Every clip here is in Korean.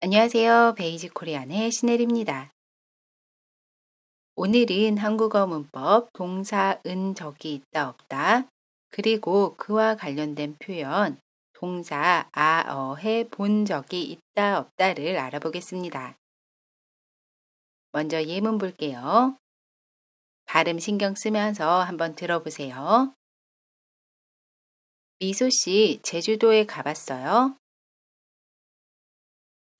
안녕하세요. 베이직 코리안의 신혜리입니다. 오늘은 한국어 문법 동사 은 적이 있다 없다 그리고 그와 관련된 표현 동사 아, 어, 해 본 적이 있다 없다를 알아보겠습니다. 먼저 예문 볼게요. 발음 신경 쓰면서 한번 들어보세요. 미소 씨 제주도에 가봤어요?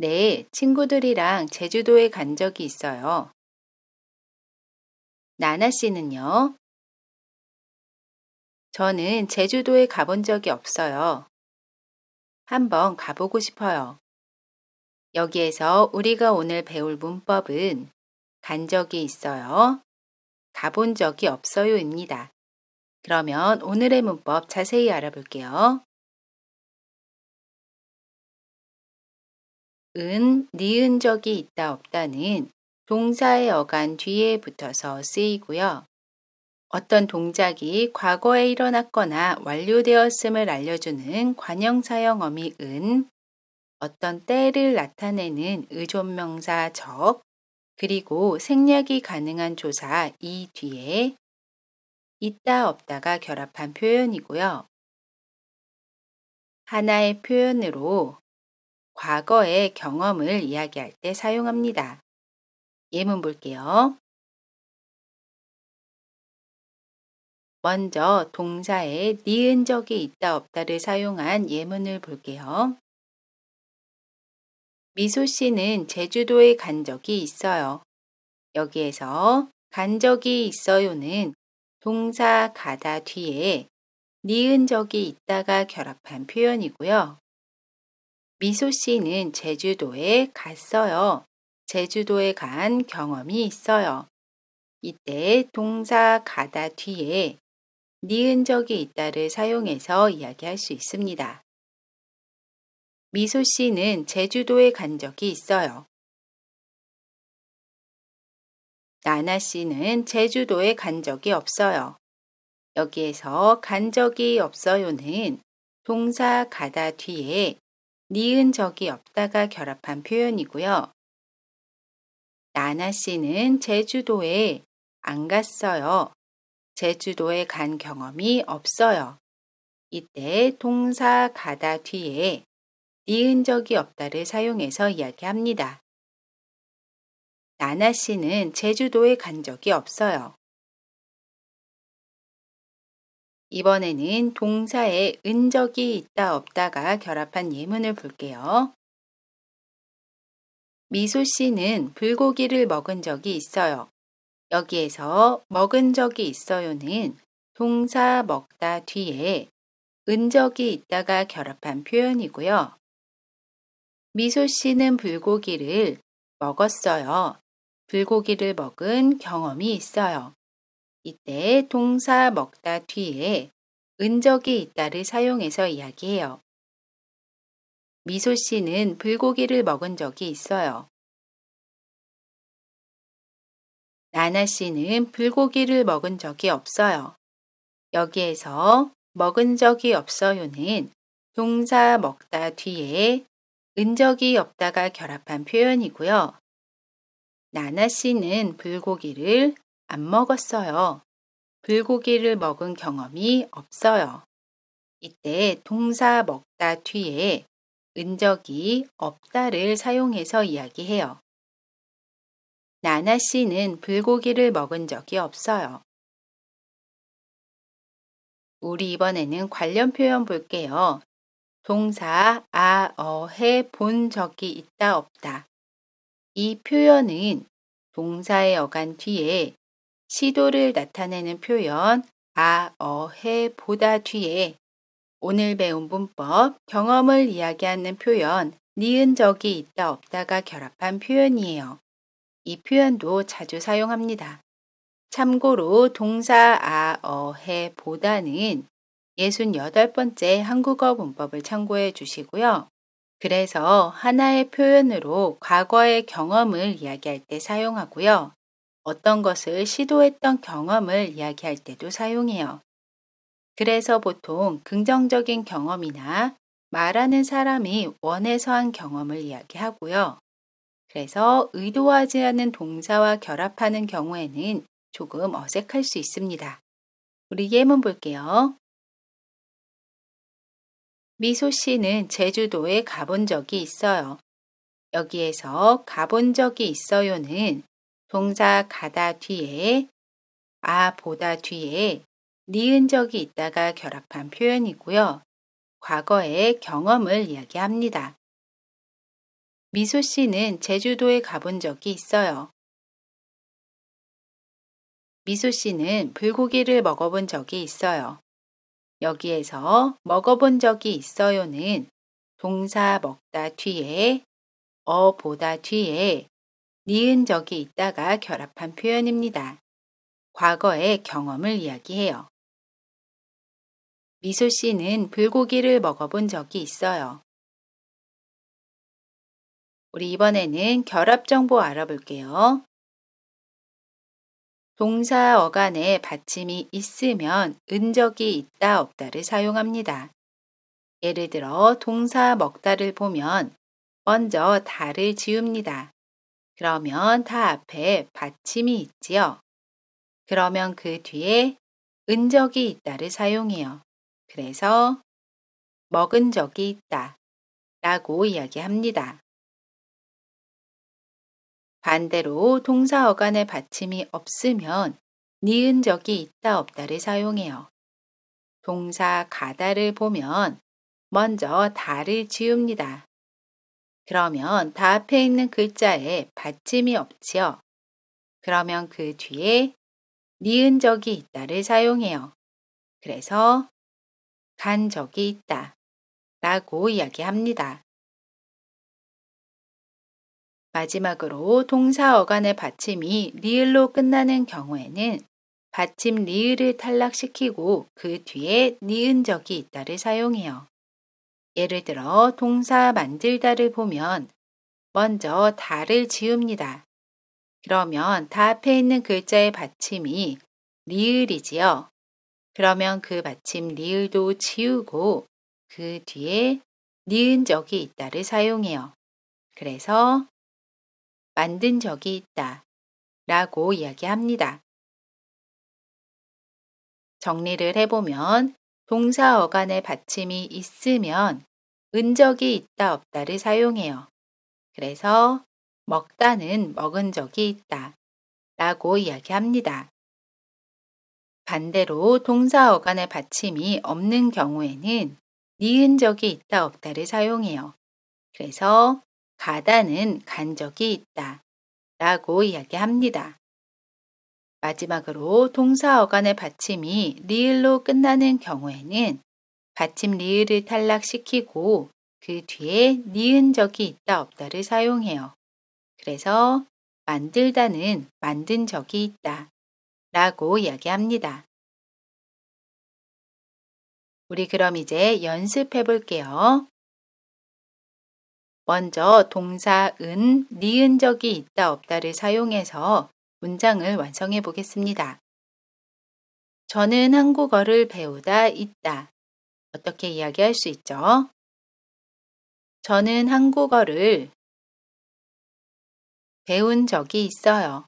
네, 친구들이랑 제주도에 간 적이 있어요. 나나 씨는요? 저는 제주도에 가본 적이 없어요. 한번 가보고 싶어요. 여기에서 우리가 오늘 배울 문법은 간 적이 있어요. 가본 적이 없어요입니다. 그러면 오늘의 문법 자세히 알아볼게요. 은, 니은 적이 있다 없다는 동사의 어간 뒤에 붙어서 쓰이고요. 어떤 동작이 과거에 일어났거나 완료되었음을 알려주는 관형사형 어미 은, 어떤 때를 나타내는 의존명사 적, 그리고 생략이 가능한 조사 이 뒤에 있다 없다가 결합한 표현이고요. 하나의 표현으로 과거의 경험을 이야기할 때 사용합니다. 예문 볼게요. 먼저 동사에 니은 적이 있다 없다를 사용한 예문을 볼게요. 미소 씨는 제주도에 간 적이 있어요. 여기에서 간 적이 있어요는 동사 가다 뒤에 니은 적이 있다가 결합한 표현이고요. 미소 씨는 제주도에 갔어요. 제주도에 간 경험이 있어요. 이때 동사 가다 뒤에 니은 적이 있다를 사용해서 이야기할 수 있습니다. 미소 씨는 제주도에 간 적이 있어요. 나나 씨는 제주도에 간 적이 없어요. 여기에서 간 적이 없어요는 동사 가다 뒤에 니은 적이 없다가 결합한 표현이고요. 나나 씨는 제주도에 안 갔어요. 제주도에 간 경험이 없어요. 이때 동사 가다 뒤에 니은 적이 없다를 사용해서 이야기합니다. 나나 씨는 제주도에 간 적이 없어요. 이번에는 동사에 은적이 있다 없다가 결합한 예문을 볼게요. 미소 씨는 불고기를 먹은 적이 있어요. 여기에서 먹은 적이 있어요는 동사 먹다 뒤에 은적이 있다가 결합한 표현이고요. 미소 씨는 불고기를 먹었어요. 불고기를 먹은 경험이 있어요. 이때 동사 먹다 뒤에 은적이 있다를 사용해서 이야기해요. 미소 씨는 불고기를 먹은 적이 있어요. 나나 씨는 불고기를 먹은 적이 없어요. 여기에서 먹은 적이 없어요는 동사 먹다 뒤에 은적이 없다가 결합한 표현이고요. 나나 씨는 불고기를 안 먹었어요. 불고기를 먹은 경험이 없어요. 이때 동사 먹다 뒤에 은적이 없다를 사용해서 이야기해요. 나나 씨는 불고기를 먹은 적이 없어요. 우리 이번에는 관련 표현 볼게요. 동사 아, 어, 해 본 적이 있다 없다. 이 표현은 동사의 어간 뒤에 시도를 나타내는 표현 아, 어, 해, 보다 뒤에 오늘 배운 문법, 경험을 이야기하는 표현 니은 적이 있다 없다가 결합한 표현이에요. 이 표현도 자주 사용합니다. 참고로 동사 아, 어, 해, 보다는 68번째 한국어 문법을 참고해 주시고요. 그래서 하나의 표현으로 과거의 경험을 이야기할 때 사용하고요. 어떤 것을 시도했던 경험을 이야기할 때도 사용해요. 그래서 보통 긍정적인 경험이나 말하는 사람이 원해서 한 경험을 이야기하고요. 그래서 의도하지 않은 동사와 결합하는 경우에는 조금 어색할 수 있습니다. 우리 예문 볼게요. 미소 씨는 제주도에 가본 적이 있어요. 여기에서 가본 적이 있어요는 동사 가다 뒤에 아 보다 뒤에 니은 적이 있다가 결합한 표현이고요. 과거의 경험을 이야기합니다. 미소 씨는 제주도에 가본 적이 있어요. 미소 씨는 불고기를 먹어본 적이 있어요. 여기에서 먹어본 적이 있어요는 동사 먹다 뒤에 어 보다 뒤에 니은 적이 있다가 결합한 표현입니다. 과거의 경험을 이야기해요. 미소 씨는 불고기를 먹어본 적이 있어요. 우리 이번에는 결합 정보 알아볼게요. 동사 어간에 받침이 있으면 은적이 있다 없다를 사용합니다. 예를 들어 동사 먹다를 보면 먼저 다를 지웁니다. 그러면 다 앞에 받침이 있지요. 그러면 그 뒤에 은적이 있다를 사용해요. 그래서 먹은 적이 있다 라고 이야기합니다. 반대로 동사 어간에 받침이 없으면 니은 적이 있다 없다를 사용해요. 동사 가다를 보면 먼저 다를 지웁니다. 그러면 다 앞에 있는 글자에 받침이 없지요. 그러면 그 뒤에 니은 적이 있다를 사용해요. 그래서 간 적이 있다 라고 이야기합니다. 마지막으로 동사 어간의 받침이 리을로 끝나는 경우에는 받침 리을을 탈락시키고 그 뒤에 니은 적이 있다를 사용해요. 예를 들어 동사 만들다를 보면 먼저 다를 지웁니다. 그러면 다 앞에 있는 글자의 받침이 리을이지요. 그러면 그 받침 리을도 지우고 그 뒤에 니은 적이 있다를 사용해요. 그래서 만든 적이 있다 라고 이야기합니다. 정리를 해보면 동사 어간에 받침이 있으면 은적이 있다 없다를 사용해요. 그래서 먹다는 먹은 적이 있다 라고 이야기합니다. 반대로 동사 어간의 받침이 없는 경우에는 니은 적이 있다 없다를 사용해요. 그래서 가다는 간 적이 있다 라고 이야기합니다. 마지막으로 동사 어간의 받침이 리을로 끝나는 경우에는 받침 리을을 탈락시키고 그 뒤에 니은 적이 있다 없다를 사용해요. 그래서 만들다는 만든 적이 있다 라고 이야기합니다. 우리 그럼 이제 연습해 볼게요. 먼저 동사 은, 니은 적이 있다 없다를 사용해서 문장을 완성해 보겠습니다. 저는 한국어를 배우다 있다. 어떻게 이야기할 수 있죠? 저는 한국어를 배운 적이 있어요.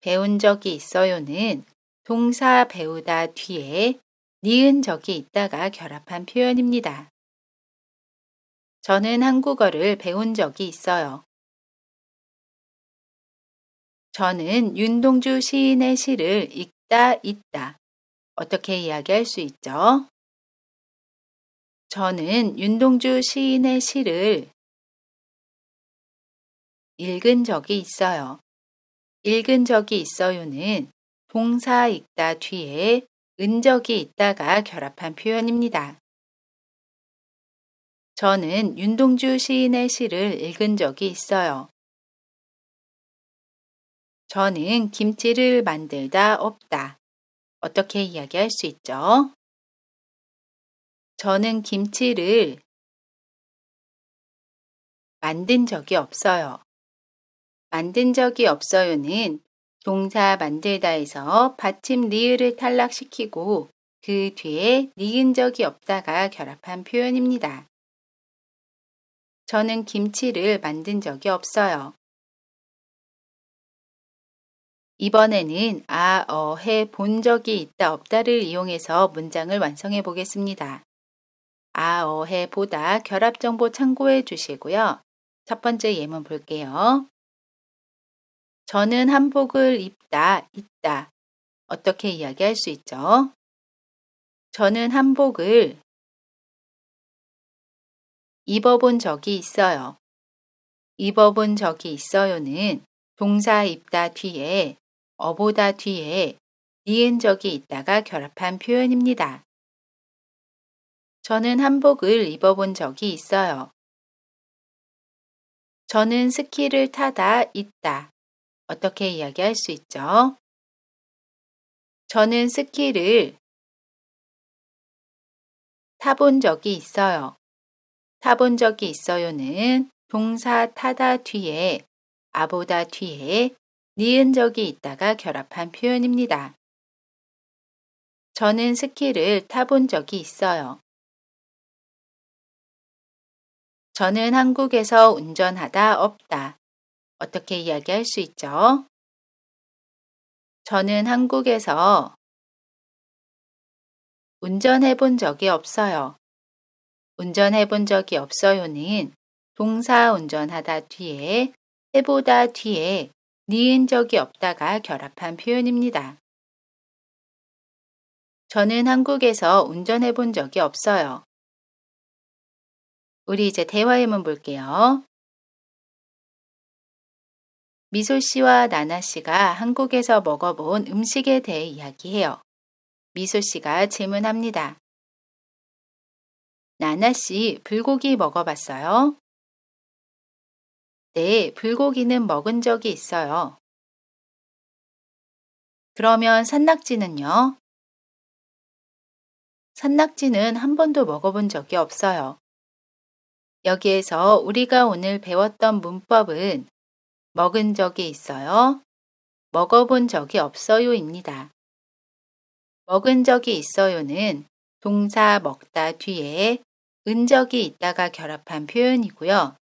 배운 적이 있어요는 동사 배우다 뒤에 니은 적이 있다가 결합한 표현입니다. 저는 한국어를 배운 적이 있어요. 저는 윤동주 시인의 시를 읽다 있다. 어떻게 이야기할 수 있죠? 저는 윤동주 시인의 시를 읽은 적이 있어요. 읽은 적이 있어요는 동사 읽다 뒤에 은적이 있다가 결합한 표현입니다. 저는 윤동주 시인의 시를 읽은 적이 있어요. 저는 김치를 만들다 없다. 어떻게 이야기할 수 있죠? 저는 김치를 만든 적이 없어요. 만든 적이 없어요는 동사 만들다에서 받침 리을을 탈락시키고 그 뒤에 니은 적이 없다가 결합한 표현입니다. 저는 김치를 만든 적이 없어요. 이번에는 아, 어, 해 본 적이 있다, 없다를 이용해서 문장을 완성해 보겠습니다. 아, 어, 해 보다 결합 정보 참고해 주시고요. 첫 번째 예문 볼게요. 저는 한복을 입다, 있다. 어떻게 이야기할 수 있죠? 저는 한복을 입어본 적이 있어요. 입어본 적이 있어요는 동사 입다 뒤에 어보다 뒤에 니은 적이 있다가 결합한 표현입니다. 저는 한복을 입어본 적이 있어요. 저는 스키를 타다 있다. 어떻게 이야기할 수 있죠? 저는 스키를 타본 적이 있어요. 타본 적이 있어요는 동사 타다 뒤에 아보다 뒤에 니은 적이 있다가 결합한 표현입니다. 저는 스키를 타본 적이 있어요. 저는 한국에서 운전하다 없다. 어떻게 이야기할 수 있죠? 저는 한국에서 운전해 본 적이 없어요. 운전해 본 적이 없어요는 동사 운전하다 뒤에 해보다 뒤에 니은 적이 없다가 결합한 표현입니다. 저는 한국에서 운전해 본 적이 없어요. 우리 이제 대화 예문 볼게요. 미소 씨와 나나 씨가 한국에서 먹어본 음식에 대해 이야기해요. 미소 씨가 질문합니다. 나나 씨, 불고기 먹어봤어요? 네, 불고기는 먹은 적이 있어요. 그러면 산낙지는요? 산낙지는 한 번도 먹어본 적이 없어요. 여기에서 우리가 오늘 배웠던 문법은 먹은 적이 있어요? 먹어본 적이 없어요입니다. 먹은 적이 있어요는 동사 먹다 뒤에 은 적이 있다가 결합한 표현이고요.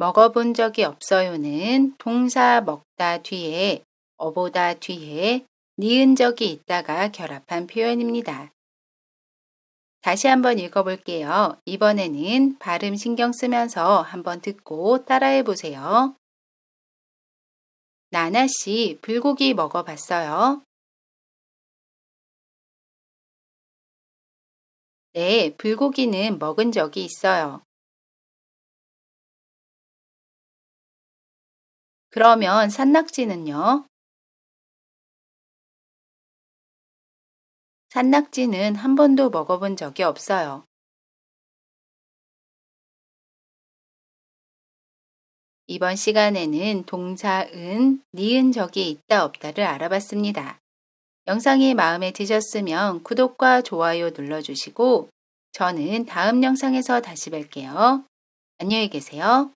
먹어본 적이 없어요는 동사 먹다 뒤에 어보다 뒤에 니은 적이 있다가 결합한 표현입니다. 다시 한번 읽어볼게요. 이번에는 발음 신경 쓰면서 한번 듣고 따라해 보세요. 나나 씨, 불고기 먹어봤어요? 네, 불고기는 먹은 적이 있어요. 그러면 산낙지는요? 산낙지는 한 번도 먹어본 적이 없어요. 이번 시간에는 동사 은, 니은 적이 있다 없다를 알아봤습니다. 영상이 마음에 드셨으면 구독과 좋아요 눌러주시고 저는 다음 영상에서 다시 뵐게요. 안녕히 계세요.